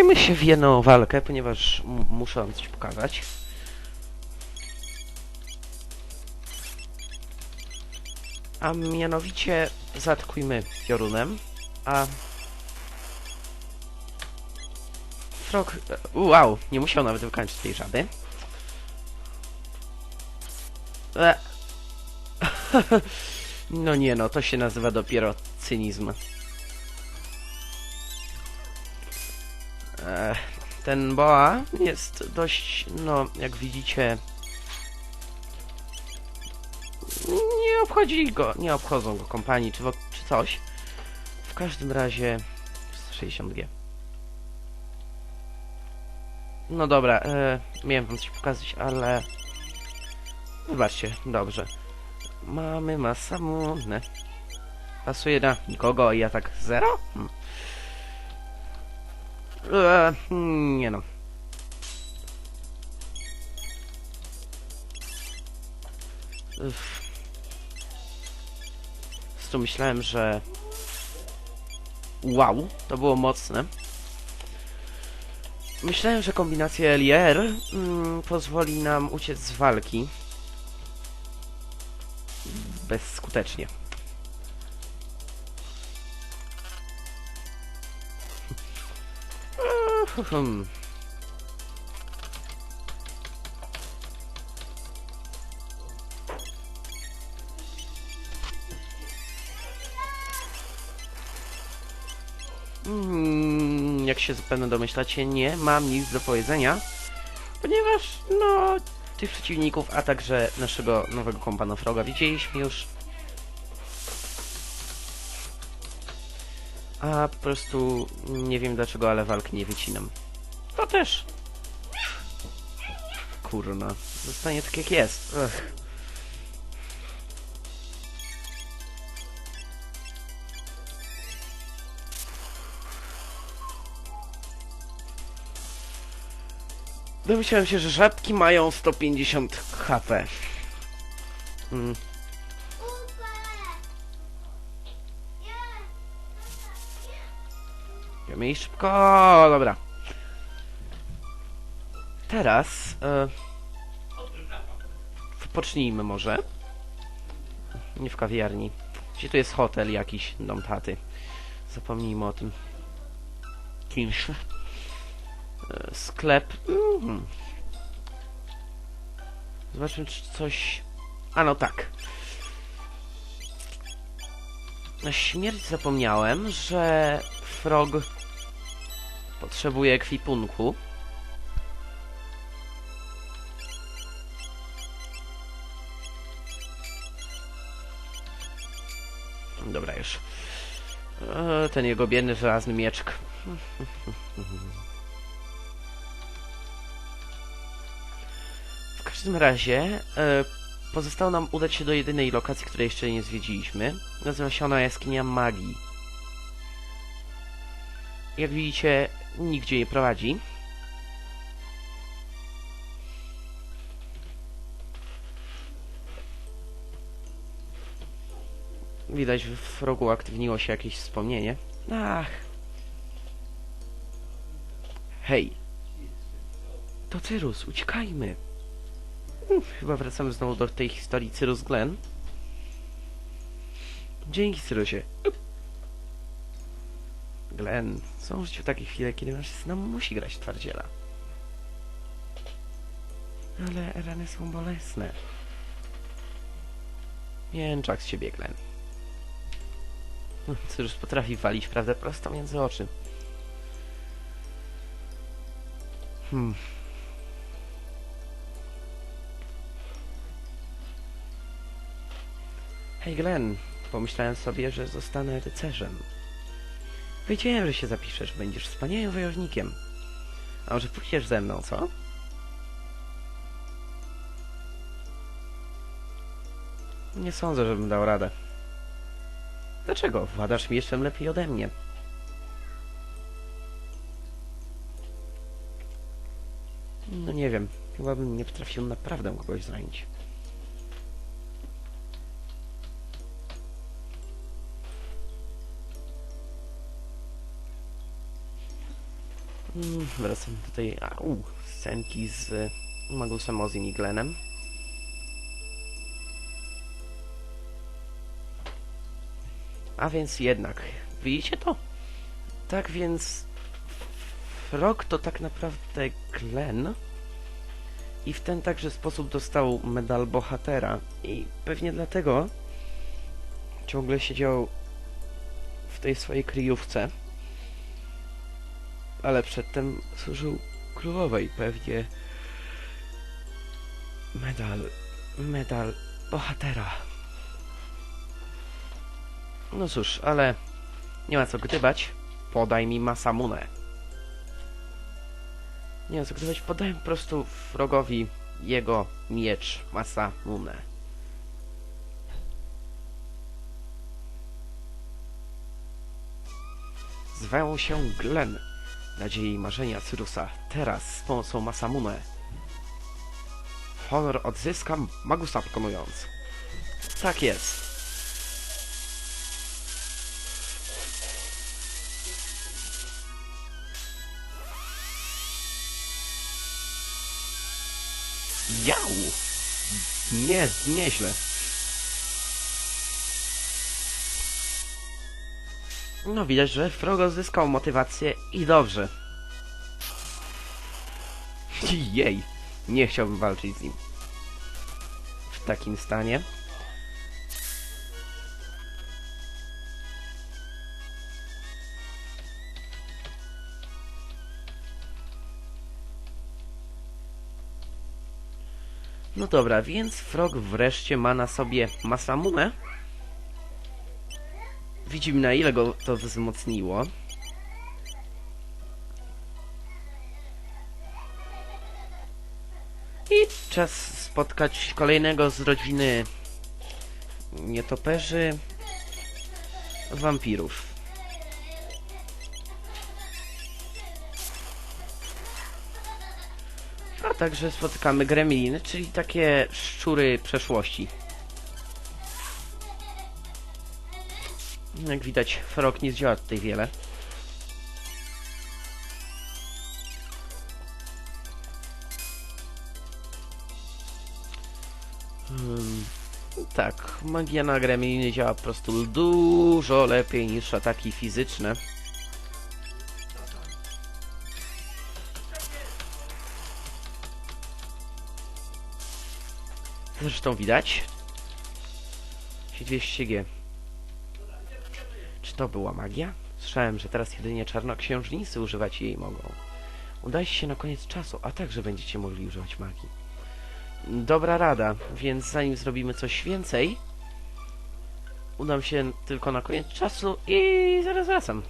Wdawajmy się w jedną walkę, ponieważ muszę wam coś pokazać. A mianowicie zaatakujmy piorunem, a... Frog... e, Wow, nie musiał nawet wykończyć tej żaby. E. No nie no, to się nazywa dopiero cynizm. Ten boa jest dość, no jak widzicie... Nie obchodzi go, nie obchodzą go kompanii czy, czy coś. W każdym razie 62. No dobra, e, miałem wam coś pokazać, ale... Wybaczcie, dobrze. Mamy masamunę. Pasuje na nikogo, a ja tak zero? Hmm. E, nie no. Uff. Tu myślałem, że... Wow, to było mocne. Myślałem, że kombinacja LR mm, pozwoli nam uciec z walki. Bezskutecznie. Hmm. Mm, jak się zapewne domyślacie, nie mam nic do powiedzenia, ponieważ, no, tych przeciwników, a także naszego nowego kompana Froga widzieliśmy już. A po prostu nie wiem dlaczego, ale walk nie wycinam. To też. Kurna, zostanie tak jak jest. Ech. Domyślałem się, że żabki mają 150 HP. Mm. Iść szybko, dobra. Teraz e, wypocznijmy może. Nie w kawiarni. Gdzie tu jest hotel jakiś, dom taty. Zapomnijmy o tym. Kimś. E, sklep. Mhm. Zobaczmy, czy coś... A no tak. Na śmierć zapomniałem, że Frog potrzebuje ekwipunku. Dobra już. E, Ten jego biedny żelazny mieczk. W każdym razie e, pozostało nam udać się do jedynej lokacji, której jeszcze nie zwiedziliśmy. Nazywa się ona Jaskinia Magii. Jak widzicie, nigdzie nie prowadzi. Widać w rogu aktywniło się jakieś wspomnienie. Ach. Hej. To Cyrus, uciekajmy. Chyba wracamy znowu do tej historii Cyrus Glen. Dzięki, Cyrusie. Glen, są w życiu takie chwile, kiedy mężczyzna musi grać twardziela. Ale rany są bolesne. Mięczak z ciebie, Glen. Cyrus potrafi walić prawdę prosto między oczy. Hmm. Hej Glenn, pomyślałem sobie, że zostanę rycerzem. Wiedziałem, że się zapiszesz, będziesz wspaniałym wojownikiem. A może pójdziesz ze mną, co? Nie sądzę, żebym dał radę. Dlaczego? Władasz mieczem lepiej ode mnie. No nie wiem, chyba bym nie potrafił naprawdę kogoś zranić. Wracam do tej au, scenki z Magusem Ozim i Glenem. A więc jednak, widzicie to? Tak więc Frog to tak naprawdę Glen i w ten także sposób dostał medal bohatera i pewnie dlatego ciągle siedział w tej swojej kryjówce ale przedtem służył królowej pewnie medal medal bohatera. No cóż, ale nie ma co gdybać podaj mi Masamunę. Nie ma co gdybać, podaj po prostu wrogowi jego miecz Masamunę. Zwał się Glen nadziei i marzenia Cyrusa. Teraz z pomocą Masamune. Honor odzyskam, Magusa pokonując. Tak jest. Jau! Nie, nieźle. No widać, że Frogo zyskał motywację i dobrze. Jej, nie chciałbym walczyć z nim. W takim stanie. No dobra, więc Frog wreszcie ma na sobie Masamunę. Widzimy na ile go to wzmocniło. I czas spotkać kolejnego z rodziny nietoperzy wampirów. A także spotykamy gremliny, czyli takie szczury przeszłości. Jak widać, frog nie zdziała tutaj wiele. Hmm, tak, magia na gremliny działa po prostu dużo lepiej niż ataki fizyczne. Zresztą widać. 200G. To była magia? Słyszałem, że teraz jedynie czarnoksiężnicy używać jej mogą. Udajcie się na koniec czasu, a także będziecie mogli używać magii. Dobra rada, więc zanim zrobimy coś więcej, udam się tylko na koniec czasu i zaraz wracam.